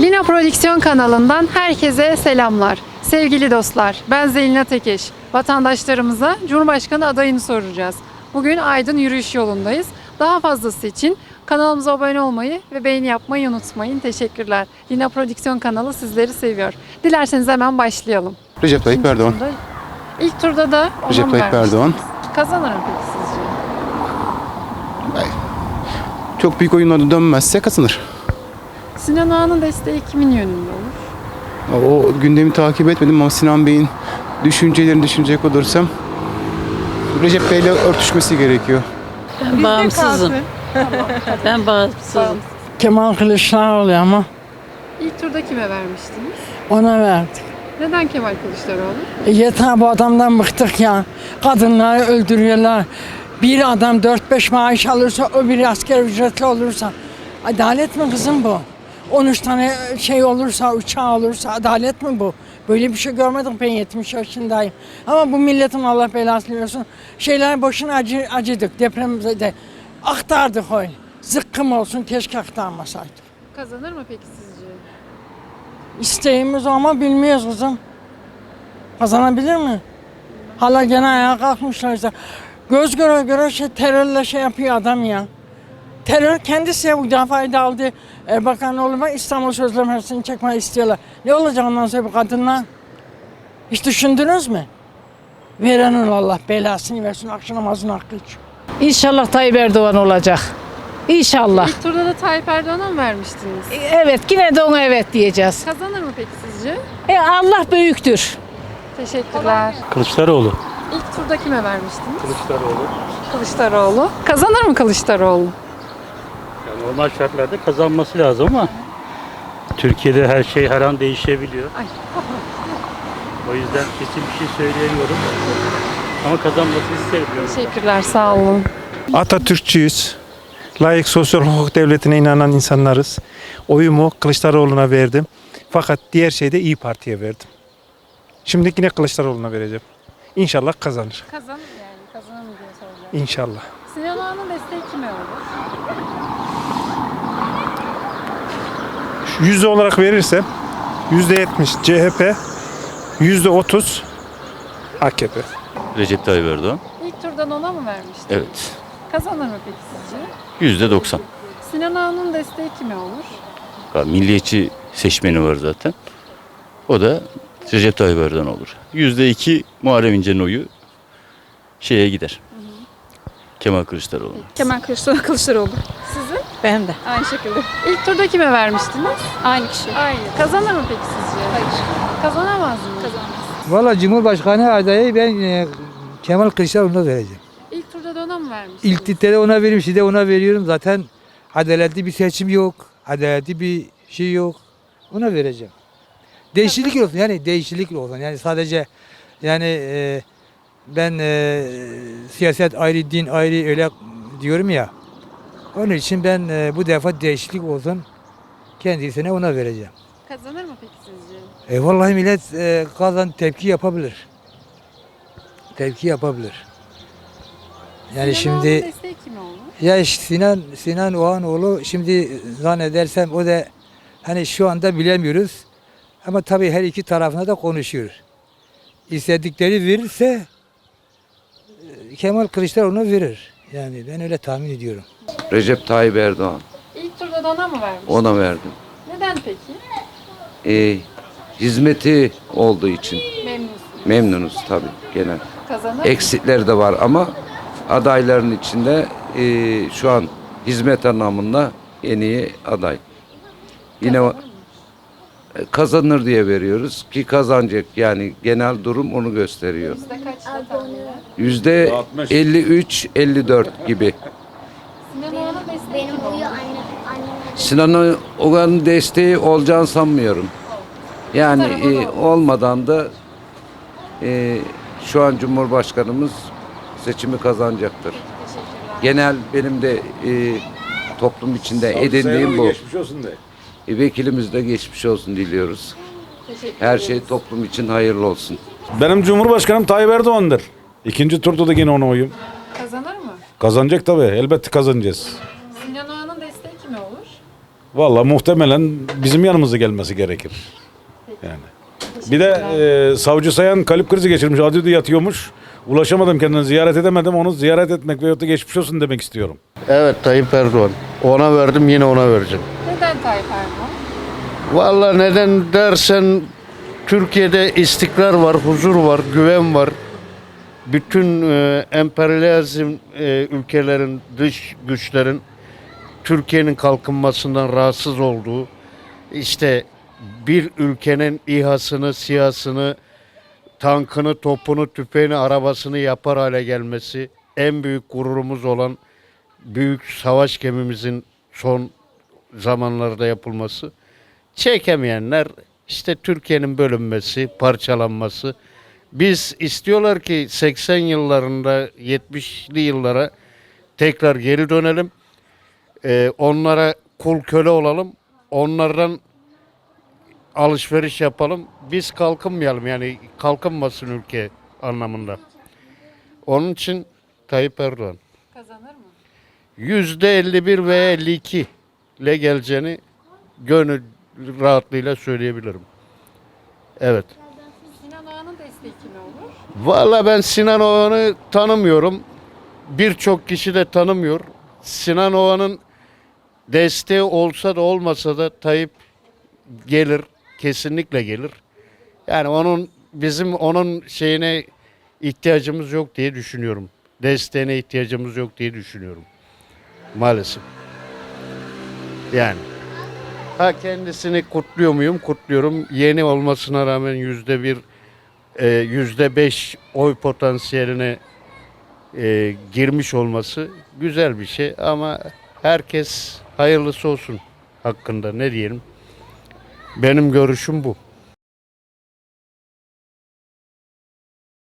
Lina Prodüksiyon kanalından herkese selamlar. Sevgili dostlar, ben Zelina Tekeş. Vatandaşlarımıza Cumhurbaşkanı adayını soracağız. Bugün Aydın yürüyüş yolundayız. Daha fazlası için kanalımıza abone olmayı ve beğeni yapmayı unutmayın. Teşekkürler. Lina Prodüksiyon kanalı sizleri seviyor. Dilerseniz hemen başlayalım. Recep Tayyip Erdoğan. Turda- İlk turda da ona Recep Tayyip? Erdoğan. Kazanır mı peki sizce? Çok büyük oyunlarda dönmezse kazanır. Sinan Ağa'nın desteği kimin yönünde olur? O gündemi takip etmedim ama Sinan Bey'in düşüncelerini düşünecek olursam Recep Bey'le örtüşmesi gerekiyor. Ben bağımsızım. Ben bağımsızım. Kemal Kılıçdaroğlu ama İlk turda kime vermiştiniz? ona verdik. Neden Kemal Kılıçdaroğlu? E yeter bu adamdan bıktık ya. Kadınları öldürüyorlar. Bir adam 4-5 maaş alırsa o bir asker ücretli olursa. Adalet mi kızım bu? 13 tane şey olursa, uçağı olursa adalet mi bu? Böyle bir şey görmedim ben 70 yaşındayım. Ama bu milletin Allah belasını versin. Şeyler boşuna acı, acıdık depremde de. Aktardık öyle. Zıkkım olsun keşke aktarmasaydık. Kazanır mı peki sizce? İsteğimiz ama bilmiyoruz kızım. Kazanabilir mi? Hala gene ayağa kalkmışlar işte. Göz göre göre şey, terörle şey yapıyor adam ya. Terör kendisi müdafaa da aldı. Erbakan oğluma İstanbul Sözleşmesi'ni çekmeyi istiyorlar. Ne olacak ondan sonra bu kadınlar? Hiç düşündünüz mü? Verenin Allah belasını versin akşam namazını hakkı için. İnşallah Tayyip Erdoğan olacak. İnşallah. İlk turda da Tayyip Erdoğan'a mı vermiştiniz? Evet yine de ona evet diyeceğiz. Kazanır mı peki sizce? E, Allah büyüktür. Teşekkürler. Kılıçdaroğlu. İlk turda kime vermiştiniz? Kılıçdaroğlu. Kılıçdaroğlu. Kazanır mı Kılıçdaroğlu? Normal şartlarda kazanması lazım ama Türkiye'de her şey her an değişebiliyor. Ay. O yüzden kesin bir şey söyleyemiyorum. Ama kazanmasını isterim. Teşekkürler, sağ olun. Atatürkçüyüz. Layık sosyal hukuk devletine inanan insanlarız. Oyumu Kılıçdaroğlu'na verdim. Fakat diğer şeyde İyi Parti'ye verdim. Şimdi yine Kılıçdaroğlu'na vereceğim. İnşallah kazanır. Kazan yani kazanır mı diye soracağım. İnşallah. Sinan Ağa'nın desteği kime olur? Yüzde olarak verirsem yüzde yetmiş CHP, yüzde otuz AKP. Recep Tayyip Erdoğan. İlk turdan ona mı vermiştiniz? Evet. Kazanır mı peki sizce? Yüzde doksan. Sinan Ağa'nın desteği kime olur? Milliyetçi seçmeni var zaten. O da Recep Tayyip Erdoğan olur. Yüzde iki Muharrem İnce'nin oyu şeye gider. Kemal Kılıçdaroğlu. Kemal Kılıçdaroğlu, Kılıçdaroğlu. Sizin? Ben de. Aynı şekilde. İlk turda kime vermiştiniz? Aynı kişi. Aynı. Kazanır mı peki sizce? Hayır. Kazanamaz mı? Kazanmaz. Valla Cumhurbaşkanı adayı ben e, Kemal Kılıçdaroğlu'na vereceğim. İlk turda da ona mı vermiştiniz? İlk titrede ona veriyorum, şimdi de ona veriyorum. Zaten adaletli bir seçim yok. Adaletli bir şey yok. Ona vereceğim. Değişiklik olsun yani değişiklik olsun. Yani sadece yani e, ben e, siyaset ayrı, din ayrı öyle diyorum ya. Onun için ben e, bu defa değişiklik olsun. Kendisine ona vereceğim. Kazanır mı peki sizce? E vallahi millet e, kazan tepki yapabilir. Tepki yapabilir. Yani Sinan şimdi desteği kime olur? ya işte Sinan Sinan Oğanoğlu şimdi zannedersem o da hani şu anda bilemiyoruz. Ama tabii her iki tarafına da konuşuyor. İstedikleri verirse e, Kemal Kılıçdaroğlu verir. Yani ben öyle tahmin ediyorum. Recep Tayyip Erdoğan. İlk turda da ona mı vermiştiniz? Ona verdim. Neden peki? Ee, hizmeti olduğu için Memnunsunuz. memnunuz tabii genel. Kazanır mı? Eksikleri de var ama adayların içinde ee, şu an hizmet anlamında en iyi aday. Yine Kazanır mı? Kazanır diye veriyoruz ki kazanacak yani genel durum onu gösteriyor. Yüzde kaçta tahminen? Yüzde 53-54 gibi. Sinan desteği kime olur? Sinan Ogan'ın desteği olacağını sanmıyorum. Yani e, da- olmadan da e, şu an Cumhurbaşkanımız seçimi kazanacaktır. Genel benim de e, toplum içinde edindiğim bu. E, vekilimiz de geçmiş olsun diliyoruz. Her şey toplum için hayırlı olsun. Benim Cumhurbaşkanım Tayyip Erdoğan'dır. İkinci turda da yine ona oyum. Kazanır mı? Kazanacak tabii. Elbette kazanacağız. Sinan Ağa'nın desteği kime olur? Valla muhtemelen bizim yanımıza gelmesi gerekir. Yani. Bir de e, savcı sayan kalp krizi geçirmiş. Adil'de yatıyormuş. Ulaşamadım kendine ziyaret edemedim. Onu ziyaret etmek veyahut da geçmiş olsun demek istiyorum. Evet Tayyip Erdoğan. Ona verdim yine ona vereceğim. Neden Tayyip Erdoğan? Vallahi neden dersen Türkiye'de istikrar var, huzur var, güven var. Bütün e, emperyalizm e, ülkelerin, dış güçlerin Türkiye'nin kalkınmasından rahatsız olduğu, işte bir ülkenin İHA'sını, SİHA'sını, tankını, topunu, tüfeğini, arabasını yapar hale gelmesi, en büyük gururumuz olan büyük savaş gemimizin son zamanlarda yapılması. Çekemeyenler işte Türkiye'nin bölünmesi, parçalanması. Biz istiyorlar ki 80 yıllarında 70'li yıllara tekrar geri dönelim. Ee, onlara kul köle olalım. Onlardan alışveriş yapalım. Biz kalkınmayalım yani kalkınmasın ülke anlamında. Onun için Tayyip Erdoğan. Kazanır mı? Yüzde 51 ve 52 ile geleceğini gönül rahatlığıyla söyleyebilirim. Evet. Sinan Oğan'ın desteği kime olur? Valla ben Sinan Oğan'ı tanımıyorum. Birçok kişi de tanımıyor. Sinan Oğan'ın desteği olsa da olmasa da Tayyip gelir. Kesinlikle gelir. Yani onun bizim onun şeyine ihtiyacımız yok diye düşünüyorum. Desteğine ihtiyacımız yok diye düşünüyorum. Maalesef. Yani. Ha kendisini kutluyor muyum? Kutluyorum. Yeni olmasına rağmen yüzde bir, e, yüzde beş oy potansiyeline e, girmiş olması güzel bir şey ama herkes hayırlısı olsun hakkında ne diyelim. Benim görüşüm bu.